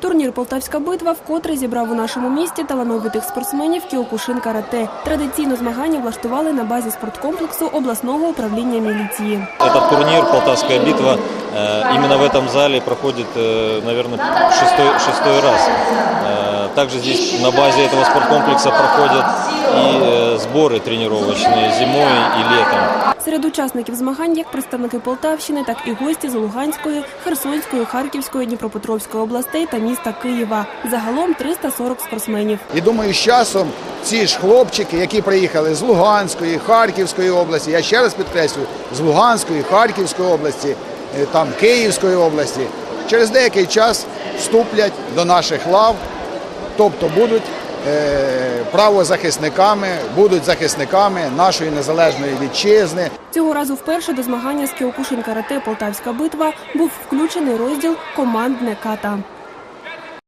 Турнір Полтавська битва вкотре зібрав у нашому місті талановитих спортсменів Кіокушин карате. Традиційно змагання влаштували на базі спорткомплексу обласного управління міліції. Этот турнир «Полтавская битва» э, именно в этом зале проходит, э, наверное, шестой, шестой раз. Э, Также здесь на базе этого спорткомплекса проходят и э, сборы тренировочные зимой и летом. Серед учасників змагань як представники Полтавщини, так і гості з Луганської, Херсонської, Харківської, Дніпропетровської областей та міста Києва. Загалом 340 спортсменів. І думаю, з часом ці ж хлопчики, які приїхали з Луганської, Харківської області, я ще раз підкреслюю, з Луганської, Харківської області, е, там Київської області, через деякий час вступлять до наших лав, тобто будуть правозахисниками, будуть захисниками нашої незалежної вітчизни. Цього разу вперше до змагання з Кіокушин карате Полтавська битва був включений розділ командне ката.